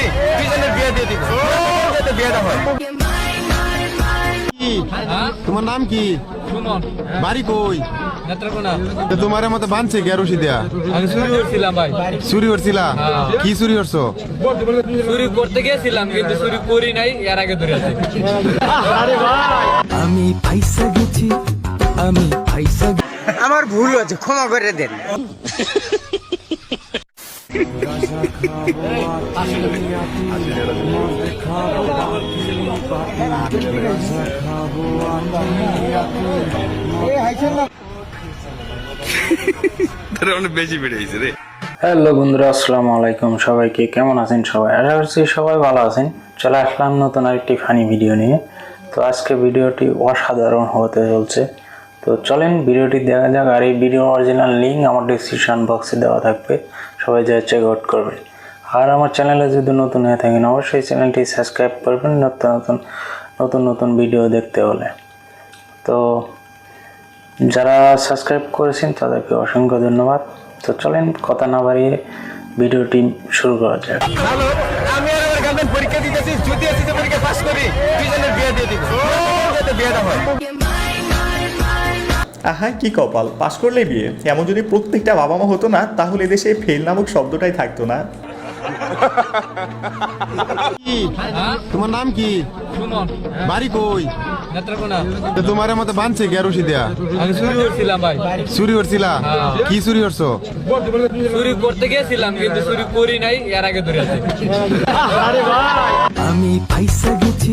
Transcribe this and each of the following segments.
করি দুইজনের বিয়ে দিয়ে দিব। বিয়েটা হয়। তোমার নাম কি? সুমন। বাড়ি কই? তোমার মতো বানছে গেরুসি দেয়া আমি চুরি করছিলাম ভাই। চুরি করছিলা? কি চুরি করছ? চুরি করতে গিয়েছিলাম কিন্তু চুরি করি নাই এর আগে ধরে আছে। আমি ফাইসা গেছি আমি গেছি আমার ভুল হয়েছে ক্ষমা করে দেন। হ্যালো বন্ধুরা, আসসালামু আলাইকুম। সবাইকে কেমন আছেন সবাই? আশা করছি সবাই ভালো আছেন। চলে আসলাম নতুন আরেকটি ফানি ভিডিও নিয়ে। তো আজকে ভিডিওটি অসাধারণ হতে চলছে। তো চলেন ভিডিওটি দেখা যাক। আর এই ভিডিও অরিজিনাল লিঙ্ক আমার ডিসক্রিপশন বক্সে দেওয়া থাকবে। সবাই যা চেক আউট করবে। আর আমার চ্যানেলে যদি নতুন হয়ে থাকেন, অবশ্যই চ্যানেলটি সাবস্ক্রাইব করবেন নতুন নতুন নতুন নতুন ভিডিও দেখতে হলে। তো যারা সাবস্ক্রাইব করেছেন, তাদেরকে অসংখ্য ধন্যবাদ। তো চলেন, কথা না বাড়িয়ে ভিডিওটি শুরু করা যাক। পরীক্ষা পরীক্ষা পাস করি বিয়ে দিয়ে হয়। আহা কি কপাল। পাশ করলে বিয়ে। এমন যদি প্রত্যেকটা বাবা মা হতো না তাহলে দেশে ফেল নামক শব্দটাই থাকতো না। তোমার নাম কি? সুমন। বাড়ি কই? তোমার মতো বানছে গেরুসি দেয়া? আমি চুরি করছিলাম ভাই। চুরি করছিলা? কি চুরি করছ? চুরি করতে গিয়েছিলাম কিন্তু চুরি করি নাই এর আগে ধরে আছে। আমি ফাইসা গেছি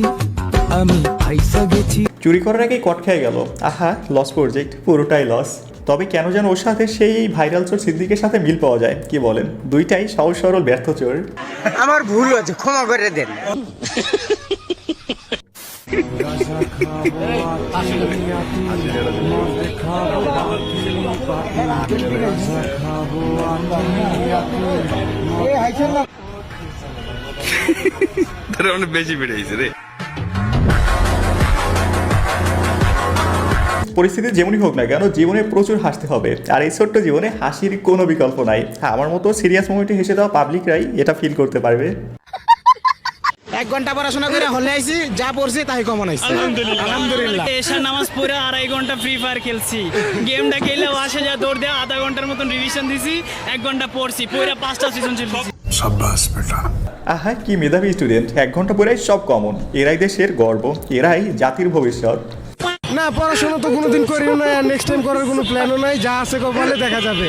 আমি ফাইসা গেছি চুরি করার আগেই কট খেয়ে গেল। আহা লস প্রজেক্ট পুরোটাই লস তবে কেন যেন ওর সাথে সেই ভাইরাল চোর সিদ্দিকের সাথে মিল পাওয়া যায় কি বলেন? দুইটাই সহজ সরল ব্যর্থ চোর। আমার ভুল হয়েছে ক্ষমা করে দেন। পরিস্থিতি যেমনই হোক না কেন জীবনে প্রচুর হাসতে হবে। আর এই ছোট্ট জীবনে হাসির কোনো বিকল্প নাই। হ্যাঁ আমার মতো সিরিয়াস মোমেন্টে হেসে দেওয়া পাবলিকরাই এটা ফিল করতে পারবে। এক ঘণ্টা পড়াশোনা করে হলে আইছি যা পড়ছি তাই কমন আইছি। আলহামদুলিল্লাহ। এশার নামাজ পড়ে আড়াই ঘণ্টা ফ্রি ফায়ার খেলছি। গেমটা খেলে আসে যা দৌড় দেওয়া আধা ঘণ্টার মতন রিভিশন দিছি এক ঘণ্টা পড়ছি পড়ে পাঁচটা সেশন চলছি। আহা কি মেধাবী স্টুডেন্ট এক ঘণ্টা পরেই সব কমন এরাই দেশের গর্ব এরাই জাতির ভবিষ্যৎ। না পড়াশোনা তো কোনোদিন করিও না আর নেক্সট টাইম করার কোনো প্ল্যানও নাই যা আছে কপালে দেখা যাবে।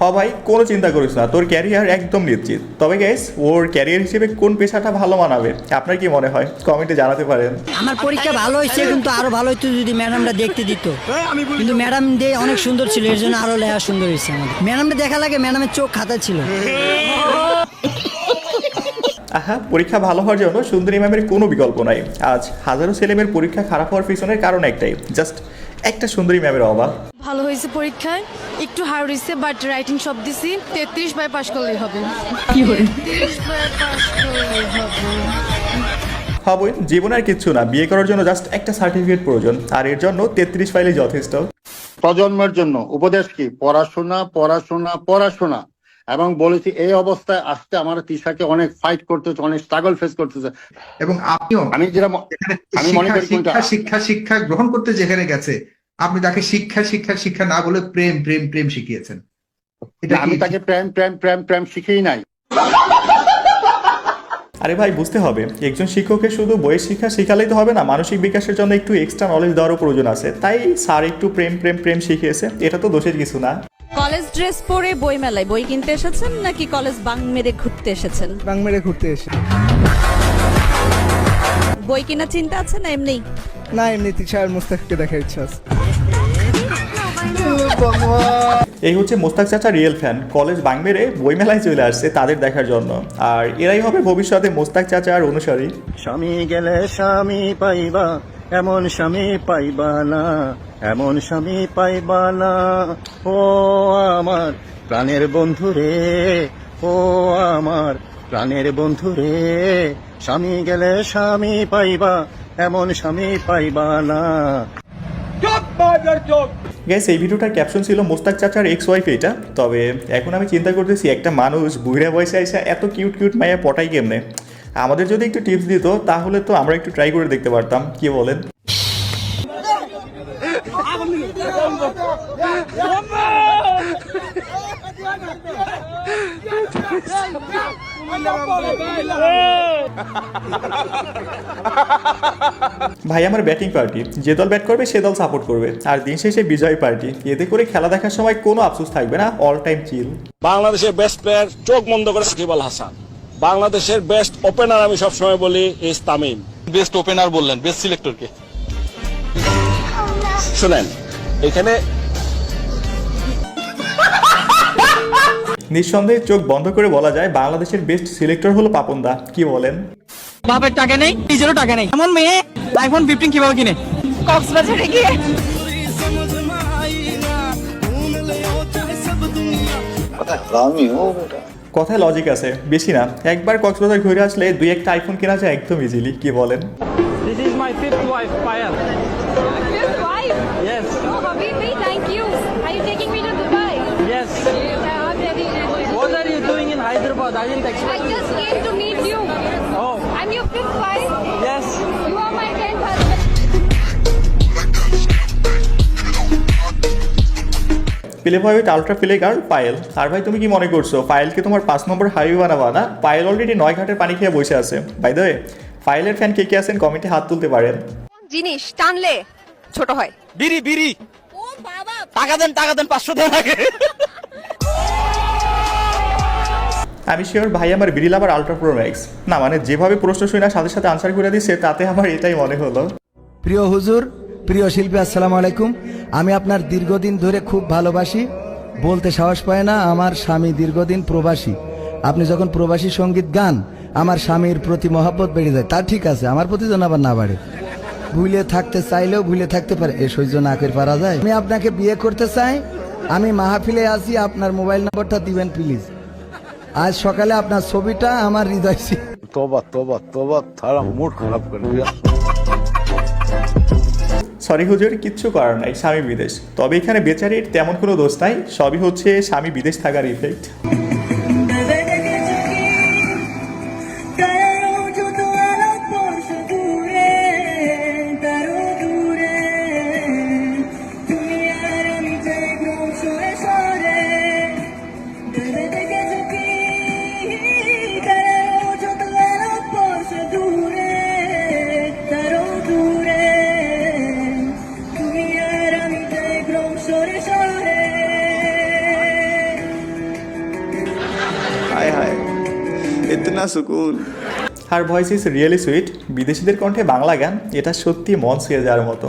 হ ভাই কোনো চিন্তা করিস না তোর ক্যারিয়ার একদম নিশ্চিত। তবে গ্যাস ওর ক্যারিয়ার হিসেবে কোন পেশাটা ভালো মানাবে? আপনার কি মনে হয়? কমেন্টে জানাতে পারেন। আমার পরীক্ষা ভালো হয়েছে কিন্তু আরও ভালো হতো যদি ম্যাডামরা দেখতে দিত। কিন্তু ম্যাডাম দিয়ে অনেক সুন্দর ছিল এর জন্য আরও লেখা সুন্দর হয়েছে আমাদের। ম্যাডামটা দেখা লাগে ম্যাডামের চোখ খাতা ছিল। আহা পরীক্ষা ভালো হওয়ার জন্য সুন্দরী ম্যামের কোনো বিকল্প নাই। আজ হাজারো ছেলেমেয়ের পরীক্ষা খারাপ হওয়ার পিছনের কারণ একটাই জাস্ট একটা সুন্দরী ম্যামের অভাব। ভালো হয়েছে পরীক্ষায় একটু হার্ড হয়েছে বাট রাইটিং সব দিছি তেত্রিশ বাই পাস করলেই হবে। কি করে হবই জীবনে আর কিচ্ছু না বিয়ে করার জন্য জাস্ট একটা সার্টিফিকেট প্রয়োজন আর এর জন্য তেত্রিশ ফাইলে যথেষ্ট। প্রজন্মের জন্য উপদেশ কি? পড়াশোনা পড়াশোনা পড়াশোনা। এবং বলেছি এই অবস্থায় আসতে আমার তিশাকে অনেক ফাইট করতে হচ্ছে অনেক স্ট্রাগল ফেস করতেছে। এবং আপনিও আমি যেটা আমি মনে শিক্ষা করি শিক্ষা শিক্ষা শিক্ষা গ্রহণ করতে যেখানে গেছে আপনি তাকে শিক্ষা শিক্ষা শিক্ষা না বলে প্রেম প্রেম প্রেম শিখিয়েছেন। এটা আমি তাকে প্রেম প্রেম প্রেম প্রেম শিখেই নাই। আরে ভাই বুঝতে হবে একজন শিক্ষকের শুধু বইয়ের শিক্ষা শেখালেই তো হবে না মানসিক বিকাশের জন্য একটু এক্সট্রা নলেজ দেওয়ারও প্রয়োজন আছে। তাই স্যার একটু প্রেম প্রেম প্রেম শিখিয়েছে এটা তো দোষের কিছু না। কলেজ ড্রেস পরে বই মেলায় বই কিনতে এসেছেন নাকি কলেজ বাং মেরে ঘুরতে এসেছেন? বাং মেরে ঘুরতে এসে। বই কিনা চিন্তা আছে না এমনি? না এমনি তিশা আর মুস্তাককে দেখার ইচ্ছা আছে। এই হচ্ছে মোস্তাক চাচা রিয়েল ফ্যান। কলেজ বাং মেরে বইমেলায় চলে আসছে তাদের দেখার জন্য। আর এরাই হবে ভবিষ্যতে মোস্তাক চাচার অনুসারী। স্বামী গেলে স্বামী পাইবা এমন স্বামী পাইবা না। এমন স্বামী পাইবা না ও আমার প্রাণের বন্ধু রে ও আমার প্রাণের বন্ধু রে। স্বামী গেলে স্বামী পাইবা এমন স্বামী পাইবা না গ্যাস এই ভিডিওটার ক্যাপশন ছিল মোস্তাক চাচার এক্স ওয়াইফ এটা। তবে এখন আমি চিন্তা করতেছি একটা মানুষ বুড়া বয়সে এসে এত কিউট কিউট মায়া পটাই কেমনে? আমাদের যদি একটু টিপস দিত তাহলে তো আমরা একটু ট্রাই করে দেখতে পারতাম। কি বলেন? ভাই আমার ব্যাটিং পার্টি যে দল ব্যাট করবে সে দল সাপোর্ট করবে। আর দিন শেষে বিজয় পার্টি এতে করে খেলা দেখার সময় কোনো আফসোস থাকবে না অল টাইম চিল বাংলাদেশের বেস্ট প্লেয়ার চোখ বন্ধ করে সাকিব আল হাসান। বাংলাদেশের বেস্ট ওপেনার আমি সবসময় বলি ইস তামিম বেস্ট ওপেনার বললেন বেস্ট সিলেক্টরকে শুনেন এখানে নিঃসন্দেহে চোখ বন্ধ করে বলা যায় বাংলাদেশের বেস্ট সিলেক্টর হলো পাপন দা কি বলেন? বাপের টাকা নেই নিজেরও টাকা নেই। এমন মেয়ে আইফোন ফিফটিন কীভাবে কিনে? কক্সবাজারে গিয়ে। কথায় লজিক আছে বেশি না। একবার কক্সবাজার ঘুরে আসলে দুই একটা আইফোন কেনা যায় একদম ইজিলি কি বলেন? This is my fifth wife Payal. In I didn't expect. I just came to meet you. Oh, I'm your fifth wife. yes. You are my tenth husband. Play boy with ultra play girl Payel আর ভাই তুমি কি মনে করছ? পায়েলকে তোমার পাঁচ নম্বর highway বানাবা না? Payel already নয় ঘাটের পানি খেয়ে বসে আছে। বাই দ্য পায়েলের ফ্যান কে কে আছেন? কমেন্টে হাত তুলতে পারেন। জিনিস টানলে ছোট হয়? বিড়ি বিড়ি। ও বাবা। টাকা দেন টাকা দেন পাঁচশো দেন আগে। আমি শিওর ভাই আমার বিড়িল আবার আলট্রা প্রো ম্যাক্স না মানে যেভাবে প্রশ্ন শুনে সাথে সাথে আনসার করে দিচ্ছে তাতে আমার এটাই মনে হলো। প্রিয় হুজুর, প্রিয় শিল্পী, আসসালামু আলাইকুম। আমি আপনার দীর্ঘদিন ধরে খুব ভালোবাসি। বলতে সাহস পায় না, আমার স্বামী দীর্ঘদিন প্রবাসী। আপনি যখন প্রবাসী সংগীত গান, আমার স্বামীর প্রতি মহব্বত বেড়ে যায়। তা ঠিক আছে, আমার প্রতি যেন আবার না বাড়ে। ভুলে থাকতে চাইলেও ভুলে থাকতে পারে। এ সহ্য না করে পারা যায়। আমি আপনাকে বিয়ে করতে চাই। আমি মাহফিলে আছি, আপনার মোবাইল নম্বরটা দিবেন প্লিজ আজ সকালে আপনার ছবিটা আমার হৃদয় ছিল। সরি হুজুর কিচ্ছু করার নাই স্বামী বিদেশ। তবে এখানে বেচারির তেমন কোনো দোষ নাই সবই হচ্ছে স্বামী বিদেশ থাকার ইফেক্ট ইতনা সুকুন? আর ভয়েস ইজ রিয়েলি সুইট বিদেশিদের কণ্ঠে বাংলা গান এটা সত্যি মন ছুঁয়ে যাওয়ার মতো।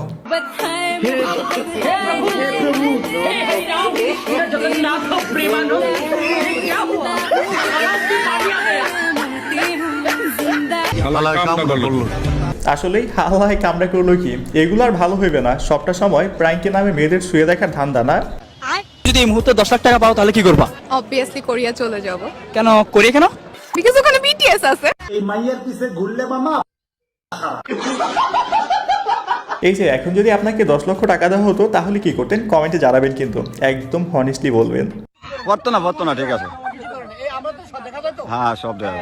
আসলেই হাওয়ায় কামড়া করল কি? এগুলো আর ভালো হইবে না। সবটা সময় প্রাঙ্কের নামে মেয়েদের শুয়ে দেখার ধান্দা না? যদি এই মুহূর্তে দশ লাখ টাকা পাও তাহলে কি করবা? অবভিয়াসলি কোরিয়া চলে যাব। কেন? করিয়ে কেন? বিকজ ওখানে বিটিএস আছে। এই যে এখন যদি আপনাকে দশ লক্ষ টাকা দেওয়া হতো তাহলে কি করতেন? কমেন্টে জানাবেন কিন্তু। একদম হনেস্টলি বলবেন। পারতো না পারতো না ঠিক আছে। হ্যাঁ সব দেখা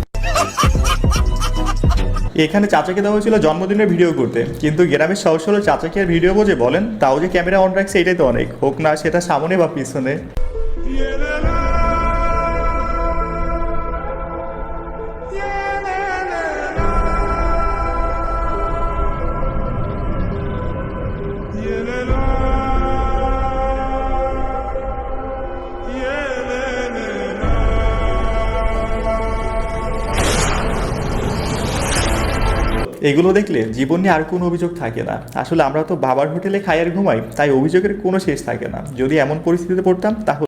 এখানে চাচাকে দেওয়া হয়েছিল জন্মদিনের ভিডিও করতে। কিন্তু গ্রামের সহজ হলো চাচাকে আর ভিডিও বোঝে বলেন, তাও যে ক্যামেরা অন রাখছে এটাই তো অনেক। হোক না, সেটা সামনে বা পিছনে। এগুলো দেখলে জীবন নিয়ে আর কোনো অভিযোগ থাকে না। আসলে আমরা তো বাবার হোটেলে খাই আর ঘুমাই, তাই অভিযোগের কোনো শেষ থাকে না। যদি এমন পরিস্থিতিতে পড়তাম, তাহলে